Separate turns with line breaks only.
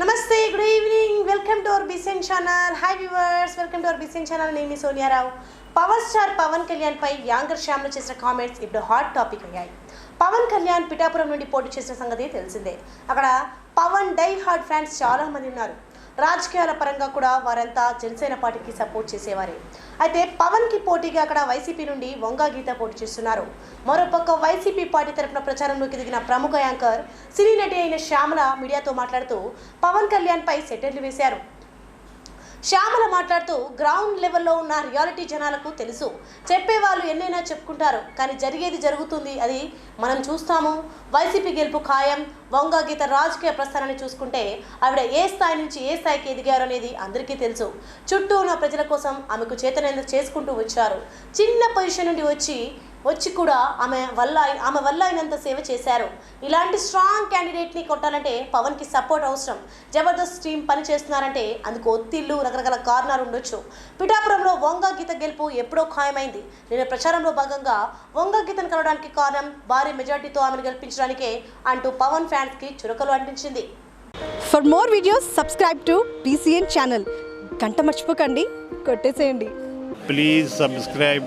నమస్తే good evening welcome to our బిసెన్ channel hi viewers welcome to our బిసెన్ channel నేను Sonia Rao power star Pawan కళ్యాణ్పై anger శ్యామ్లో చేసిన comments ఇప్పుడు hot topic అయ్యాయి. పవన్ కళ్యాణ్ పిఠాపురం నుండి పోటీ చేసిన సంగతి తెలిసిందే. అక్కడ పవన్ డై హార్డ్ ఫ్యాన్స్ చాలామంది ఉన్నారు. రాజకీయాల పరంగా కూడా వారంతా జనసేన పార్టీకి సపోర్ట్ చేసేవారే. అయితే పవన్కి పోటీగా అక్కడ వైసీపీ నుండి వంగా గీత పోటీ చేస్తున్నారు. మరోపక్క వైసీపీ పార్టీ తరపున ప్రచారంలోకి దిగిన ప్రముఖ యాంకర్ సినీ నటి అయిన శ్యామల మీడియాతో మాట్లాడుతూ పవన్ కళ్యాణ్పై సెటర్లు వేశారు. శ్యామల మాట్లాడుతూ గ్రౌండ్ లెవెల్లో ఉన్న రియాలిటీ జనాలకు తెలుసు. చెప్పేవాళ్ళు ఎన్నైనా చెప్పుకుంటారు కానీ జరిగేది జరుగుతుంది. అది మనం చూస్తాము. వైసీపీ గెలుపు ఖాయం. వంగ గీత రాజకీయ ప్రస్థానాన్ని చూసుకుంటే ఆవిడ ఏ స్థాయి నుంచి ఏ స్థాయికి ఎదిగారు అనేది అందరికీ తెలుసు. చుట్టూ ఉన్న ప్రజల కోసం ఆమెకు చేతనంద చేసుకుంటూ వచ్చారు. చిన్న పొజిషన్ నుండి వచ్చి వచ్చి కూడా ఆమె వల్ల ఆమె వల్ల అయినంత సేవ చేశారు. ఇలాంటి స్ట్రాంగ్ క్యాండిడేట్ని కొట్టాలంటే పవన్కి సపోర్ట్ అవసరం. జబర్దస్త్ టీం పని చేస్తున్నారంటే అందుకు ఒత్తిళ్ళు రకరకాల కారణాలు ఉండొచ్చు. పిఠాపురంలో వంగ గీత గెలుపు ఎప్పుడో ఖాయమైంది. నేను ప్రచారంలో భాగంగా వంగ గీతను కలవడానికి కారణం భారీ మెజార్టీతో ఆమెను గెలిపించడానికే అంటూ పవన్ ఫ్యాన్స్కి చురకలు అంటించింది.
For more videos subscribe to BCN channel గంట మర్చిపోకండి. కొట్టేసేయండి.
Please subscribe